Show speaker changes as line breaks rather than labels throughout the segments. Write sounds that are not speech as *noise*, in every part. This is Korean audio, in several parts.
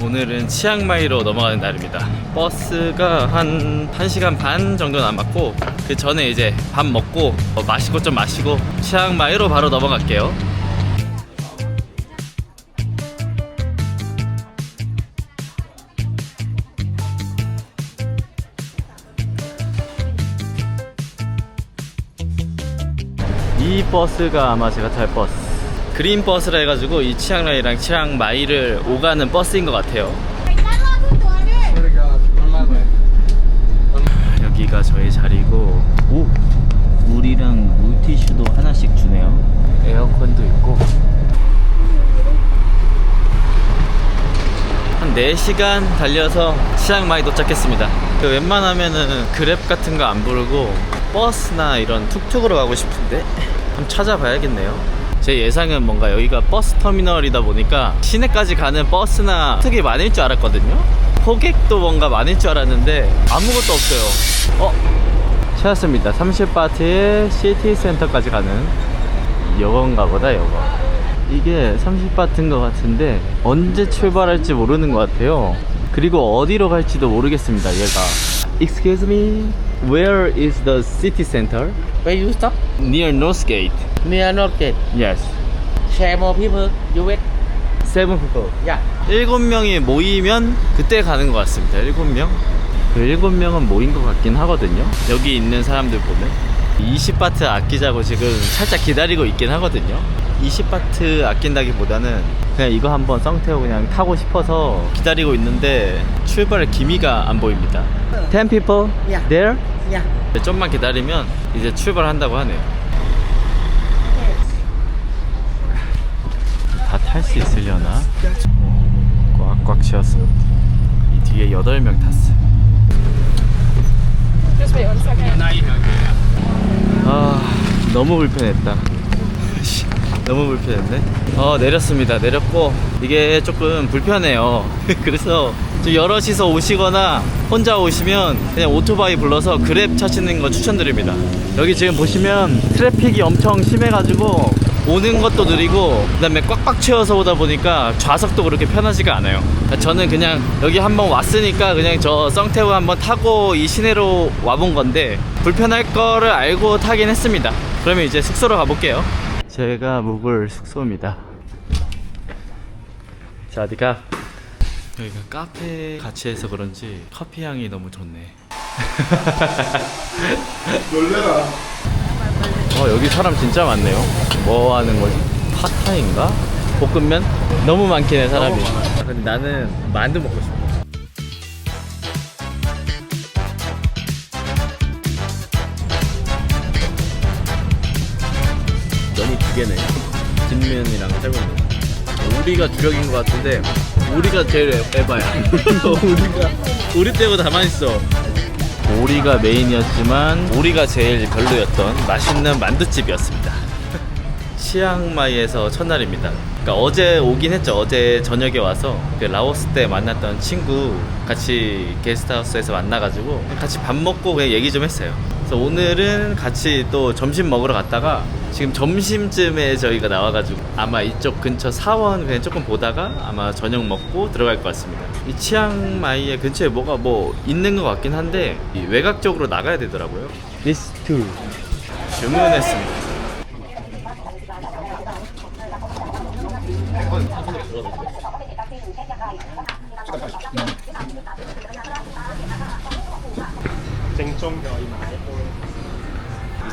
오늘은 치앙마이로 넘어가는 날입니다. 버스가 한 1시간 반 정도 남았고 그 전에 이제 밥 먹고 어, 마시고 좀 마시고 치앙마이로 바로 넘어갈게요. 이 버스가 아마 제가 탈 버스. 그린 버스라 해가지고 이 치앙라이랑 치앙마이를 오가는 버스인 것 같아요. 여기가 저희 자리고 오 물이랑 물티슈도 하나씩 주네요. 에어컨도 있고 한 4시간 달려서 치앙마이 도착했습니다. 그 웬만하면은 그랩 같은 거 안 부르고 버스나 이런 툭툭으로 가고 싶은데 좀 찾아봐야겠네요. 제 예상은 뭔가 여기가 버스 터미널이다 보니까 시내까지 가는 버스나 툭이 많을 줄 알았거든요. 호객도 뭔가 많을 줄 알았는데 아무것도 없어요. 어? 찾았습니다. 30바트의 시티 센터까지 가는 여건가 보다 여거. 이게 30바트인 것 같은데 언제 출발할지 모르는 것 같아요. 그리고 어디로 갈지도 모르겠습니다. 얘가. Excuse me, where is the city center?
Where you stop?
Near Northgate.
Near Northgate.
Yes.
Share more people. You wait.
Seven people.
Yeah.
일곱 명이 모이면 그때 가는 것 같습니다. 일곱 명. 그 일곱 명은 모인 것 같긴 하거든요. 여기 있는 사람들 보면 20바트 아끼자고 지금 살짝 기다리고 있긴 하거든요. 20바트 아낀다기보다는 그냥 이거 한번 썽태우 그냥 타고 싶어서 기다리고 있는데 출발 기미가 안 보입니다. 10 people
Yeah.
there?
Yeah.
좀만 기다리면 이제 출발한다고 하네요. 탈 수 있으려나? 꽉꽉 채웠어. 이 뒤에 8명 탔어. 아, 너무 불편했다. 씨, *laughs* 너무 불편했네. 어, 내렸습니다. 내렸고, 이게 조금 불편해요. *laughs* 그래서 좀 여럿이서 오시거나 혼자 오시면 그냥 오토바이 불러서 그랩 타시는 거 추천드립니다. 여기 지금 보시면 트래픽이 엄청 심해가지고 오는 것도 느리고 그다음에 꽉꽉 채워서 오다 보니까 좌석도 그렇게 편하지가 않아요. 저는 그냥 여기 한번 왔으니까 그냥 저 썽태우 한번 타고 이 시내로 와본 건데 불편할 거를 알고 타긴 했습니다. 그러면 이제 숙소로 가볼게요. 제가 묵을 숙소입니다. 자, 어디가? 여기가 카페 같이 해서 그런지 커피 향이 너무 좋네.
놀래라.
어 여기 사람 진짜 많네요. 뭐 하는 거지? 파타인가? 볶음면? 너무 많긴 해 사람이. 근데 나는 만두 먹고 싶어. 면이 두 개네. 진면이랑 쌀국면. 우리가 주력인 것 같은데 우리가 제일 에- 에바야. *laughs* 우리가 우리 빼고 다 맛있어. 오리가 메인이었지만 오리가 제일 별로였던 맛있는 만두집이었습니다. *laughs* 치앙마이에서 첫날입니다. 그러니까 어제 오긴 했죠. 어제 저녁에 와서 그 라오스 때 만났던 친구 같이 게스트하우스에서 만나가지고 같이 밥 먹고 그냥 얘기 좀 했어요. 그래서 오늘은 같이 또 점심 먹으러 갔다가 지금 점심쯤에 저희가 나와가지고 아마 이쪽 근처 사원 그냥 조금 보다가 아마 저녁 먹고 들어갈 것 같습니다. 이 치앙마이의 근처에 뭐가 뭐 있는 것 같긴 한데 이 외곽 쪽으로 나가야 되더라고요. This tour 주문했습니다.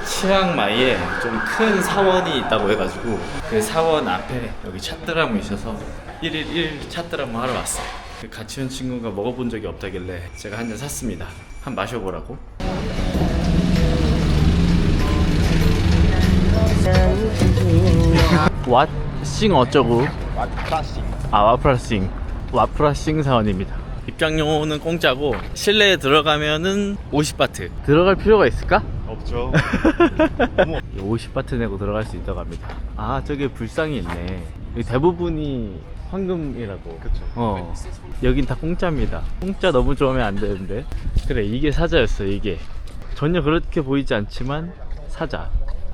치앙마이에 좀 큰 사원이 있다고 해가지고 그 사원 앞에 여기 찻드라무 있어서 1일 1 찻드라무 하러 왔어요. 그 같이 온 친구가 먹어본 적이 없다길래 제가 한 잔 샀습니다. 한 마셔보라고. 왓싱 어쩌고 아 와프라싱 와프라싱 사원입니다 입장료는 공짜고 실내에 들어가면은 50바트. 들어갈 필요가 있을까?
없죠. *laughs*
50바트 내고 들어갈 수 있다고 합니다. 아 저기 불상이 있네. 여기 대부분이 황금이라고.
그쵸.
어. 여긴 다 공짜입니다. 공짜 너무 좋으면 안 되는데. 그래 이게 사자였어 이게. 전혀 그렇게 보이지 않지만 사자.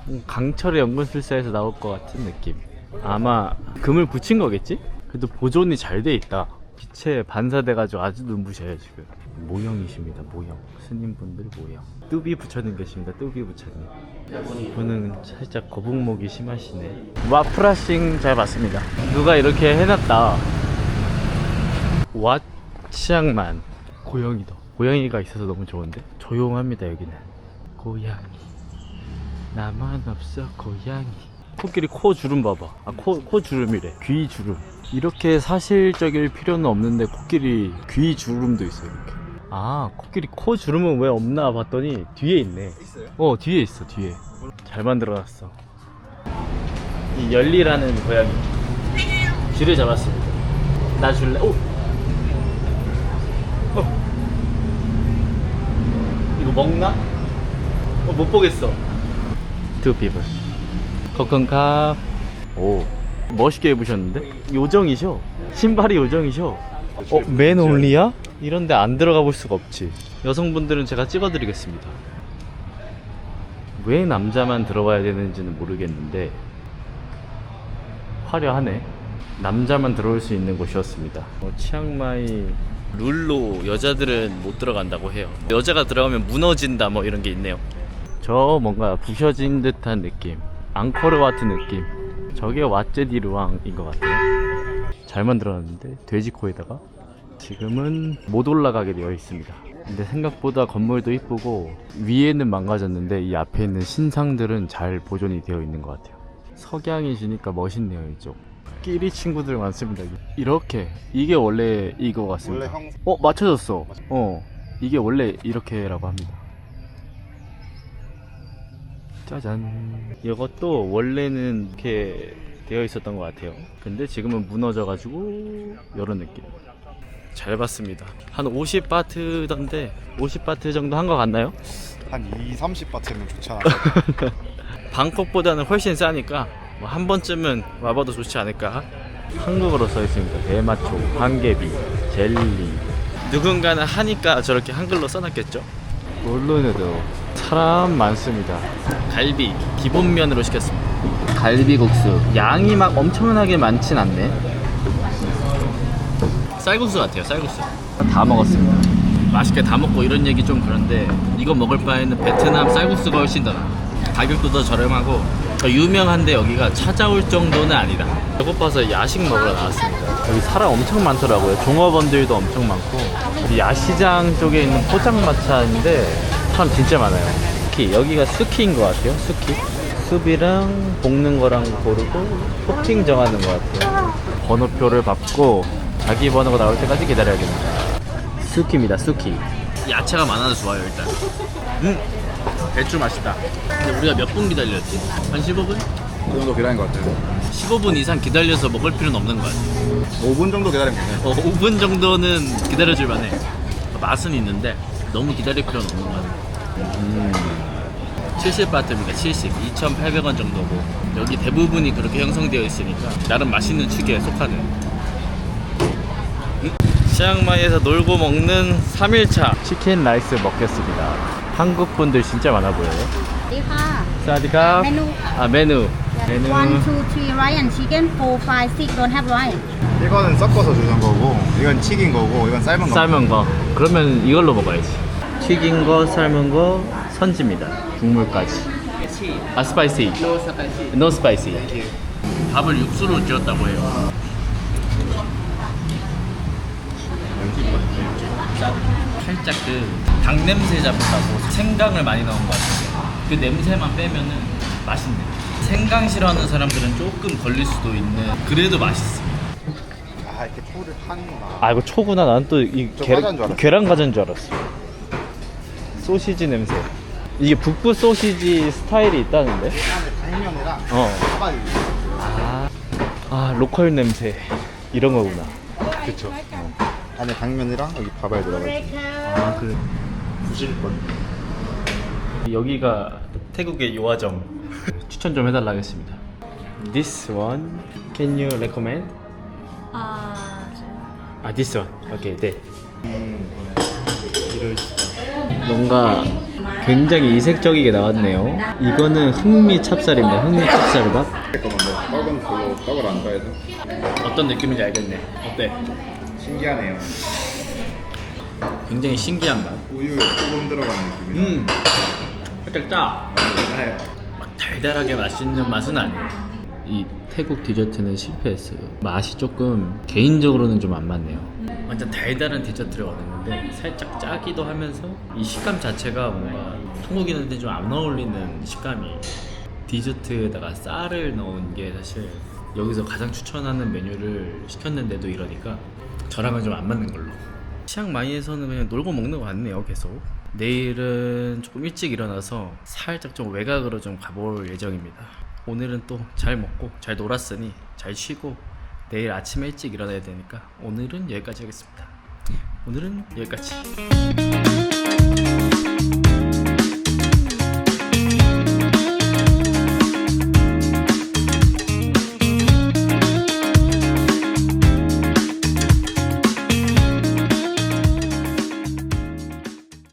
음, 강철의 연금술사에서 나올 것 같은 느낌. 아마 금을 붙인 거겠지? 그래도 보존이 잘 돼 있다 빛에 반사돼가지고 아주 눈부셔요 지금. 모형이십니다 모형. 스님분들 모형. 뚜비 부처님 계십니다 뚜비 부처님. 이분은 살짝 거북목이 심하시네. 와프라싱 잘 봤습니다. 누가 이렇게 해놨다. 왓 치앙만. 고양이다 고양이가 있어서 너무 좋은데? 조용합니다 여기는. 고양이. 나만 없어 고양이 코끼리 코 주름 봐봐. 아 코 코 주름이래. 귀 주름. 이렇게 사실적일 필요는 없는데 코끼리 귀 주름도 있어 이렇게. 아 코끼리 코 주름은 왜 없나 봤더니 뒤에 있네.
있어요?
어 뒤에 있어 뒤에. 잘 만들어놨어. 이 열리라는 고양이. 쥐를 잡았습니다. 나 줄래? 오! 어. 이거 먹나? 어, 못 보겠어. 두피 블 커컨캅 오 멋있게 입으셨는데? 요정이셔? 신발이 요정이셔? 어? 맨 올리야? 이런데 안 들어가 볼 수가 없지. 여성분들은 제가 찍어드리겠습니다. 왜 남자만 들어가야 되는지는 모르겠는데 화려하네. 남자만 들어올 수 있는 곳이었습니다. 어, 치앙마이 룰로 여자들은 못 들어간다고 해요. 여자가 들어가면 무너진다 뭐 이런 게 있네요. 저 뭔가 부셔진 듯한 느낌 앙코르와트 느낌. 저게 왓제디루왕인 것 같아요. 잘 만들었는데 돼지코에다가 지금은 못 올라가게 되어 있습니다. 근데 생각보다 건물도 이쁘고 위에는 망가졌는데 이 앞에 있는 신상들은 잘 보존이 되어 있는 것 같아요. 석양이시니까 멋있네요 이쪽. 끼리 친구들 많습니다. 이렇게 이게 원래 이거 같습니다. 어 맞춰졌어. 어 이게 원래 이렇게라고 합니다 짜잔. 이것도 원래는 이렇게 되어 있었던 것 같아요. 근데 지금은 무너져 가지고 이런 느낌. 잘 봤습니다. 한 50바트던데 50바트 정도 한 것 같나요?
한 2, 30바트면 좋잖아. *laughs*
방콕보다는 훨씬 싸니까 뭐 한 번쯤은 와봐도 좋지 않을까? 한국어로 써 있습니다. 대마초, 황개비, 젤리. 누군가는 하니까 저렇게 한글로 써놨겠죠 모르는데도 사람 많습니다. 갈비 기본면으로 시켰습니다. 갈비국수. 양이 막 엄청나게 많진 않네. 쌀국수 같아요 쌀국수. 다 먹었습니다. 맛있게 다 먹고 이런 얘기 좀 그런데 이거 먹을 바에는 베트남 쌀국수가 훨씬 더 나아 가격도 더 저렴하고 더 유명한데 여기가 찾아올 정도는 아니다. 배고파서 야식 먹으러 나왔습니다. 여기 사람 엄청 많더라고요. 종업원들도 엄청 많고. 이 야시장 쪽에 있는 포장마차인데 사람 진짜 많아요. 특히 여기가 스키인 것 같아요 스키. 수비랑 볶는 거랑 고르고 토핑 정하는 것 같아요. 번호표를 받고 자기 번호가 나올 때까지 기다려야 됩니다. 수키입니다 수키. 야채가 많아서 좋아요 일단. 음 배추 맛있다. 근데 우리가 몇 분 기다렸지? 한 15분?
그 정도 기다린 것 같아요.
15분 이상 기다려서 먹을 필요는 없는 것 같아.
5분 정도 기다리면 괜찮아요.
어, 5분 정도는 기다려줄 만해. 맛은 있는데 너무 기다릴 필요는 없는 것 같아. 음, 70바트입니다 70 2,800원 정도고. 여기 대부분이 그렇게 형성되어 있으니까 나름 맛있는 축에 속하는 음, 치앙마이에서 놀고 먹는 3일차. 치킨 라이스 먹겠습니다 한국 분들 진짜 많아 보여요. 사디카.
메뉴.
아 메뉴. 메뉴.
1, 2, 3, Ryan chicken, 4, 5, 6, don't have Ryan.
이거는 섞어서 주는 거고 이건 튀긴 거고 이건 삶은 거.
삶은 거. 그러면 이걸로 먹어야지. 튀긴 거, 삶은 거, 선지입니다. 국물까지. 아 스파이시.
No spicy.
No spicy. 밥을 육수로 지었다고 해요. 음. 살짝 그 닭 냄새 잡다고 생강을 많이 넣은 것 같아요 그 냄새만 빼면은 맛있네 생강 싫어하는 사람들은 조금 걸릴 수도 있는 그래도 맛있어
아, 이렇게 초를 파는구나.
아 이거 초구나 난 또 이
저 과자인 줄 알았어.
계란 과자인 줄 알았어 소시지 냄새 이게 북부 소시지 스타일이 있다는데
안에 당면이랑
어. 아, 아 로컬 냄새 이런 거구나
그쵸. 어. 안에 당면이랑 여기 밥알 들어가지.
아 그래
부실 건.
여기가 태국의 요아정 추천 좀 해달라 하겠습니다 This one can you recommend? 아 this one 오케이 네. 뭔가 굉장히 이색적이게 나왔네요 이거는 흑미 찹쌀입니다 흑미 찹쌀밥
떡은 그거 떡을 안 돼.
어떤 느낌인지 알겠네 어때?
신기하네요.
굉장히 신기한 맛.
우유에 소금 들어간 느낌이라.
음, 살짝 짜.
네.
막 달달하게 맛있는 맛은 아니에요. 이 태국 디저트는 실패했어요. 맛이 조금 개인적으로는 좀 안 맞네요. 완전 달달한 디저트를 원했는데 살짝 짜기도 하면서 이 식감 자체가 뭔가 한국인한테 좀 안 어울리는 식감이 디저트에다가 쌀을 넣은 게 사실 여기서 가장 추천하는 메뉴를 시켰는데도 이러니까 저랑은 좀 안 맞는 걸로 치앙마이에서는 그냥 놀고 먹는 거 같네요 계속. 내일은 조금 일찍 일어나서 살짝 좀 외곽으로 좀 가볼 예정입니다. 오늘은 또 잘 먹고 잘 놀았으니 잘 쉬고 내일 아침에 일찍 일어나야 되니까 오늘은 여기까지 하겠습니다. 오늘은 여기까지